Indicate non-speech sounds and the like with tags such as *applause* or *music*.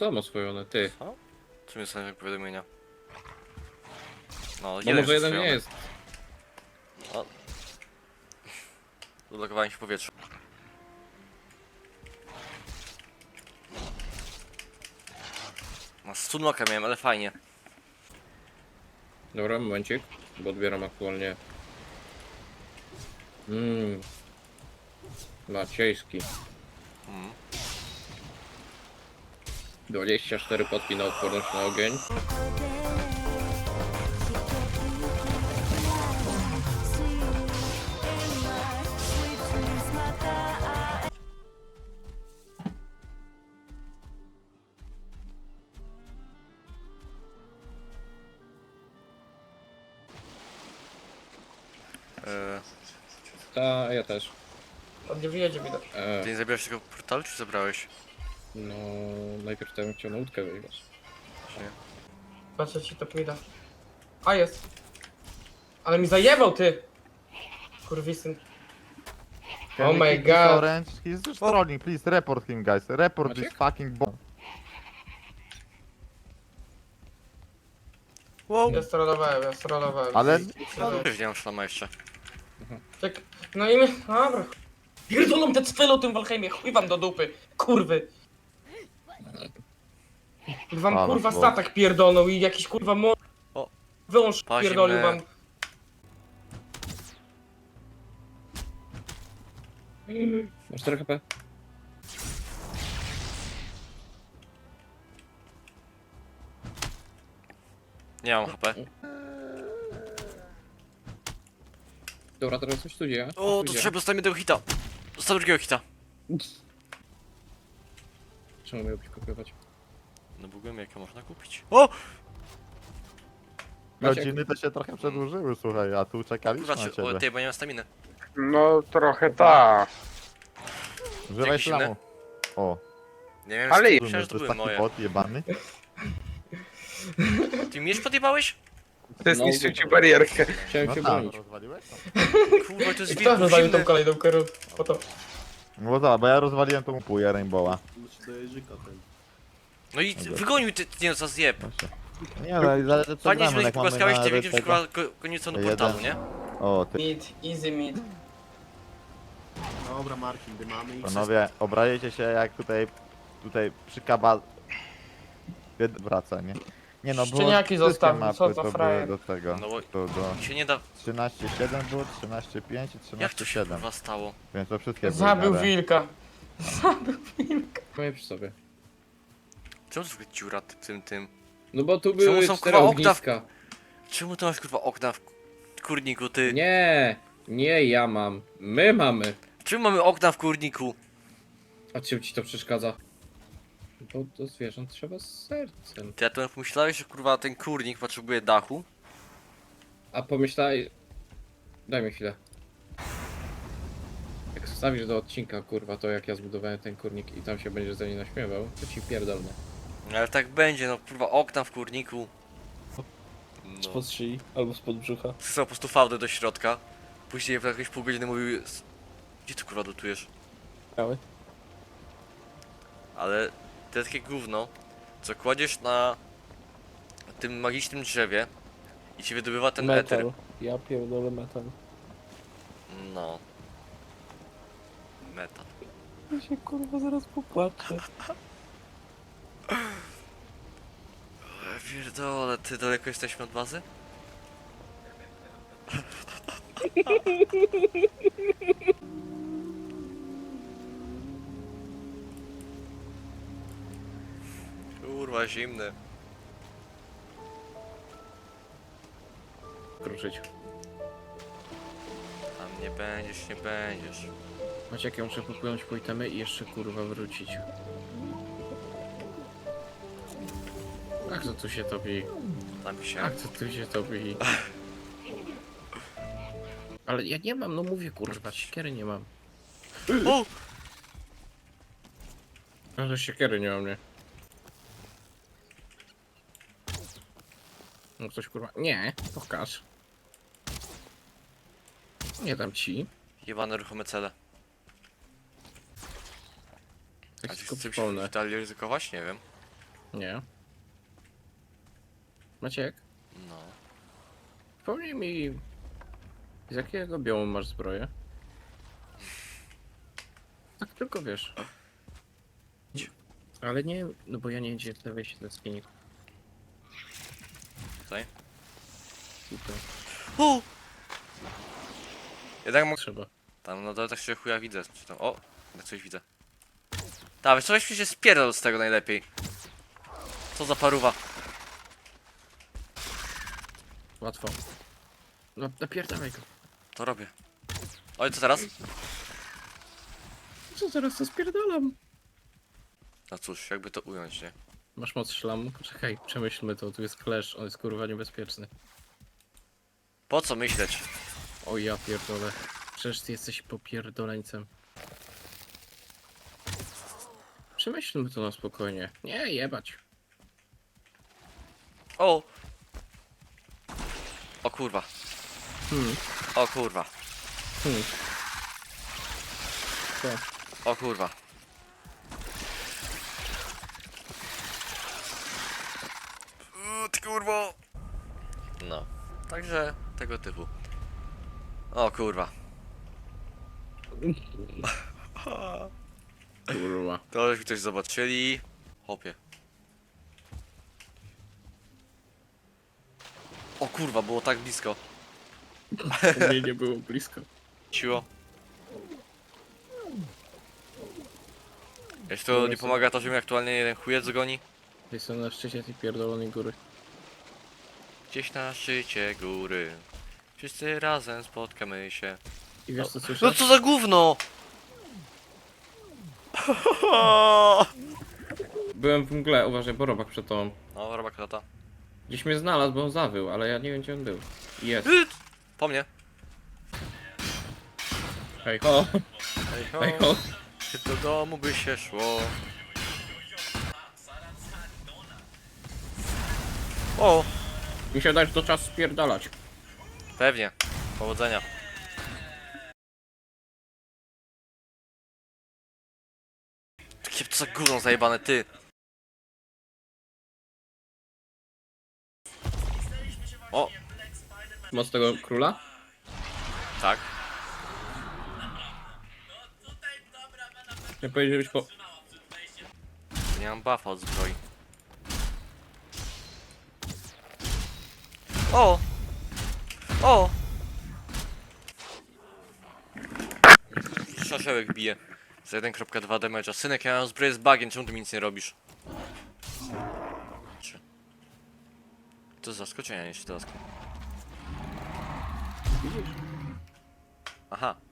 Są oswojone, ty. Czym jest znak powiadomienia? No, No może jeden nie jest. Zablokowałem się w powietrzu. No, stunlocka miałem, ale fajnie. Dobra, momencik, bo odbieram aktualnie. Mmm. Maciejski. Mm. 24 potki na odporność na ogień. Eee, Ta, ja też. On nie wyjedzie widać. E, ty nie zabierałeś tego portalu, czy zabrałeś? No, najpierw bym chciał na łódkę wyjechać. Patrzę ci to mida. A jest. Ale mi zajebał ty! Kurwisyn. Oh my god. Orange, he's just trolling, please report him guys, report this Maciek? fucking bomb. Wow! Ja strolowałem, ja strolowałem. Ale- nie mam szlama jeszcze. Czek... No i my... Dobra. Pierdolą te cfelo tym Walheimie, chuj wam do dupy. Kurwy. Wam kurwa statek pierdolą i jakiś kurwa mo... O. Wyłącz Pazimy. pierdolił wam. Masz 4 HP? Nie mam HP. Dobra, teraz coś tu dzieje. O, Coś to dzieje. trzeba dostać tego hita. Dostał drugiego hita. Czemu miałbyś kopiować? No bugłem jakie można kupić. O! Godziny to się trochę przedłużyły, słuchaj, a tu czekaliśmy Kurwa, na czy, o, ciebie. ty, bo nie mam staminy. No trochę tak. Używaj slamu. O, Nie wiem, Ale myślałem, że to to jest były taki moje. bot jebany. Ty miecz podjebałeś? Chcę No, zniszczyć ci bo- barierkę. Chciałem No się tak, bronić. rozwaliłeś to? Kurwa, to jest I kto tą kolejną kierunkę? Po to. No bo zobacz, bo ja rozwaliłem tą póję Rainbowa. No i wygonił ty, nie no, za zjeb. Właśnie. Nie no, i zależy co Fajnie, gramy, że ich jak mamy pogłaskałeś, na ty widzisz tego. kurwa ko- koniec do Jeden. portalu, nie? O, ty Mid, easy mid. Dobra, Marcin, dymamy i panowie, obrazicie się jak tutaj, tutaj przy kabal... Wraca, nie? Nie no, było Szczeniaki wszystkie zostawił, mapy co za to były frajer. do tego, No bo- to do Mi się nie da... 13.7 było, 13.5 i Jak to się 13.7, kurwa stało? więc to wszystkie były Zabił wilka. *laughs* Zabił wilka. Mamy przy sobie. Czemu to jest dziura ty- tym tym? No bo tu Czemu były są, cztery kurwa, okna w- ogniska. Czemu to masz kurwa okna w kurniku, ty? Nie, nie ja mam. My mamy. Czemu mamy okna w kurniku? A czym ci to przeszkadza? Bo do zwierząt trzeba z sercem. Ty ja to pomyślałeś, że kurwa ten kurnik potrzebuje dachu? A pomyślaj... Daj mi chwilę. Jak wstawisz do odcinka, kurwa, to jak ja zbudowałem ten kurnik i tam się będziesz ze mnie naśmiewał, to ci pierdolne. Ale tak będzie, no kurwa okna w kurniku. No. Spod szyi albo spod brzucha. Wsysał po prostu fałdę do środka. Później w jakieś pół godziny mówił... "S- Gdzie ty kurwa dotujesz? Miały? Ale to takie gówno, co kładziesz na tym magicznym drzewie i ci wydobywa ten metal. eter. Ja pierdolę metal. No. Metal. Ja się kurwa zaraz popłaczę. *laughs* Ja Pierdole, ty daleko jesteśmy od bazy? Kurwa, zimny. Kruszyć. Tam nie będziesz, nie będziesz. Macie jak ja muszę popłynąć po itemy i jeszcze kurwa wrócić. Jak to tu się topi? Tam się... Jak to tu się topi? Ale ja nie mam, no mówię kurwa, siekiery nie mam. O! Ale siekiery nie mam, nie? No ktoś kurwa, nie, pokaż. Nie dam ci. Jebane ruchome cele. Tak A ty tylko chcesz przypomnę. dalej ryzykować? Nie wiem. Nie. Maciek, No. wspomnij mi, z jakiego biomu masz zbroję? Tak tylko wiesz. Ale nie, no bo ja nie wiem, gdzie to wejść na spinning. Tutaj? Tutaj. U! Jednak mogę... Trzeba. Tam no to tak się chuja widzę. Czy tam... O! Jak coś widzę. Ta, wiesz co, weź mi się spierdol z tego najlepiej. Co za paruwa. Łatwo. No, napierdalaj go. To robię. Oj, co teraz? Co zaraz to spierdalam? No cóż, jakby to ująć, nie? Masz moc szlamu? Poczekaj, przemyślmy to, tu jest clash, on jest kurwa niebezpieczny. Po co myśleć? O ja pierdolę. Przecież ty jesteś popierdoleńcem. Przemyślmy to na spokojnie. Nie, jebać. O! O kurwa. Hmm, O kurwa. hmm. Co? O kurwa. Uuu, Ty kurwo. No. Także tego typu. O kurwa. *laughs* *laughs* Kurwa. To żeśmy coś zobaczyli. Hopie. O kurwa, było tak blisko. Mnie nie było blisko. Ciło. Jeśli to nie pomaga to, że mnie aktualnie jeden chujec goni. Jestem na szczycie tej pierdolonej góry. Gdzieś na szczycie góry. Wszyscy razem spotkamy się. I wiesz co No słyszę? co za gówno! Byłem w mgle, uważaj, bo robak przed tobą. No, robak lata. Gdzieś mnie znalazł, bo on zawył, ale ja nie wiem gdzie on był. Jest. Po mnie. Hej ho, Hej ho, hej ho. czy do domu by się szło? O, Mi się że to czas spierdalać. pewnie. Powodzenia. Jakie to za gówno zajebane, ty. O, Moc tego króla? tak. Nie powiedzieć, żebyś po... Nie mam buffa od zbroi. O! O! Szaszełek bije. Za 1.2 damage'a. Synek, ja mam zbroję z bagiem, czemu ty mi nic nie robisz? To zaskoczenia, nie się Aha. Ha.